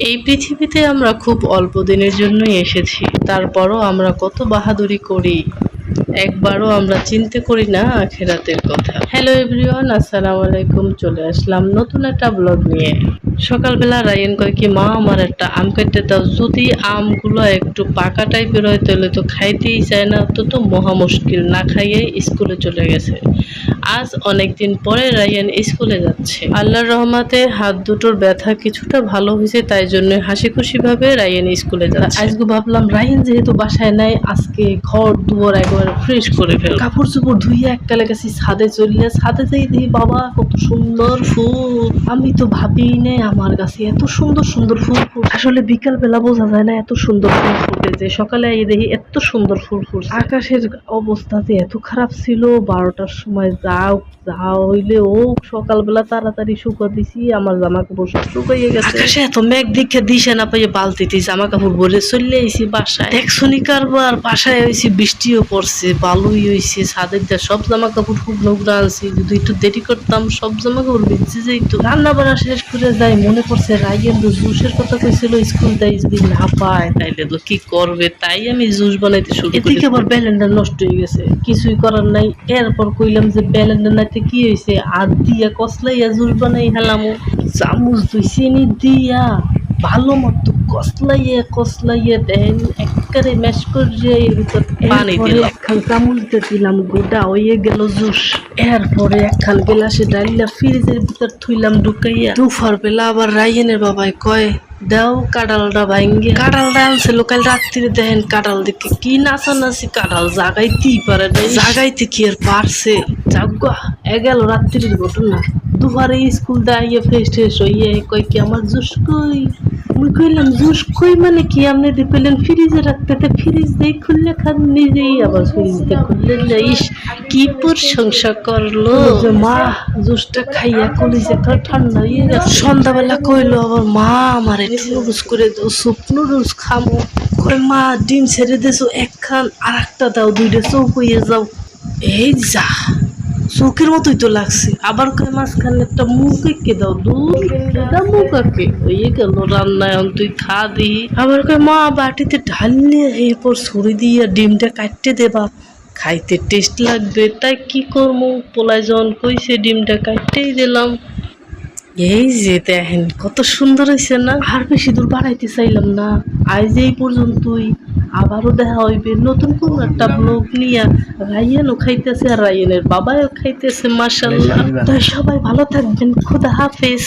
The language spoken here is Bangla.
এই পৃথিবীতে আমরা খুব অল্প দিনের জন্যই এসেছি তারপরও আমরা কত বাহাদুরি করি। একবারও আমরা চিন্তা করি না আখেরাতের কথা। হ্যালো এভরিওয়ান আসসালামু আলাইকুম, চলে আসলাম নতুন একটা ব্লগ নিয়ে। সকালবেলা রায়ন কয় কি, মা, আমার একটা আম কেটে দাও। যদি আমগুলো একটু পাকা টাইপের হয়, তাহলে তো খাইতেই চায় না। তো তো মহা মুশকিল, না খাইয়ে স্কুলে চলে গেছে। আজ অনেক দিন পরে রায়ান স্কুলে যাচ্ছে। আল্লাহর রহমাতে হাত দুটোর ব্যথা কিছুটা ভালো হয়েছে, তাই জন্য হাসি খুশি ভাবে রায়ান স্কুলে যাচ্ছে। আজকে ভাবলাম, রায়ান যেহেতু বাসায় নাই, আজকে ঘর দুয়ার একবার ফ্রেশ করে ফেল কাপড় চোপড় ধুইয়ে এককালে গেছি ছাদে চলিয়ে। ছাদে যাই দেখি বাবা কত সুন্দর ফুল। আমি তো ভাবি নাই আমার কাছে এত সুন্দর সুন্দর ফুল ফুল আসলে বিকাল বেলা বোঝা যায় না এত সুন্দর ফুল ফুটে যে সকালে এই দেখি এত সুন্দর ফুল ফুল আকাশের অবস্থা যে এত খারাপ ছিল বারোটার সময় যাও যা হইলে ও সকালবেলা তাড়াতাড়ি শুকা দিছি আমার জামা কাপড় সব শুকাইয়ে গেছে। আকাশে এত মেঘ দিকে দিশে না পাইয়ে বালতিতে জামা কাপড় ভরে চলে আইছি বাসায়। দেখছনি কারবার? বাসায় হয়েছি বৃষ্টিও পড়ছে। বালুই হয়েছে ছাদের দিয়ে সব জামা কাপড় খুব নোংরা আনছি যদি একটু দেরি করতাম সব জামা কাপড় ভিজে যাইতো। রান্না বান্না শেষ করে যাই মনে পড়ছে রাইয়ের জুসের কথা কইছিল স্কুল তাই যদি না পায়। তাইলে তো কি করবে? তাই আমি জুস বানাইতে শুরু করি। এদিকে আবার ব্যালেন্ডার নষ্ট হয়ে গেছে কিছুই করার নাই। এরপর কইলাম যে ব্যালেন্ডার নাইতে কি হয়েছে আর দিয়া কসলাইয়া জুস বানাই হেলাম চামচ দুই চিনি দিয়া ভালো মতো কসলাইয়ে কসলাইয়ে দেন একবারে ম্যাশ করে এর ভিতর পানি দিলাম। একখান চামচ দিলাম গোটা হয়ে গেল জুস। এরপরে একখান গেলাসে ডাইলা ফ্রিজের ভিতর থুইলাম ঢুকাইয়া দুপুর বেলা আবার রাইয়েনের বাবাই কয় দাও কাঁঠালটা ভাঙ্গে কাঁঠালটা আনছিল কাল রাত্রিরে দেখেন কাঁঠাল দেখে কি নাচানাচি কাঁঠাল জাগাইতেই পারে না জাগাইতে কি আর পারছে? যাগ্গা এ গেল রাত্রির ঘটনা। দুপুরে স্কুল দিয়ে ফ্রেশ ট্রেশ হইয়ে কই কি আমার জুস কই? মুই কইলাম জুস কই মানে কি? আপনি কইলেন ফ্রিজে রাখতে তো ফ্রিজ দিয়ে খুললে খান নিজেই আবার ফ্রিজ দিয়ে খুললে যাইস কি প্রশংসা করল। যে মা জুসটা খাইয়া কলিজে তো ঠান্ডা হয়ে গেছে। সন্ধ্যাবেলা কইলো আবার মা আমার নুডলস করে দাও সুপ নুডলস খামো। কই মা ডিম ছেড়ে দেছো একখান আর একটা দাও দুইটা চৌক হয়ে যাও। এই যা। চৌকের মতোই তো লাগছে। আবার কয় মাঝখানে একটা মুখ এঁকে দাও দূর এটা মুখ আঁকে হয়ে গেল রান্নায় এখন তুই খা দি। আবার কয় মা বাটিতে ঢাললে এরপর ছুরি দিয়ে ডিমটা কাটতে দেবা খাইতে টেস্ট লাগবে তাই কি করব পোলায় যখন কইছে ডিমটা কাটতেই দিলাম। এই যে দেখেন কত সুন্দর হয়েছে না? আর বেশি দূর বাড়াইতে চাইলাম না। আজ এই পর্যন্তই। আবারও দেখা হইবে। নতুন কোন একটা ব্লগ নিয়ে রায়ানও খাইতেছে আর রায়ানের বাবাও খাইতেছে মার্শাল্লাহ তাই সবাই ভালো থাকবেন। খুদা হাফেজ।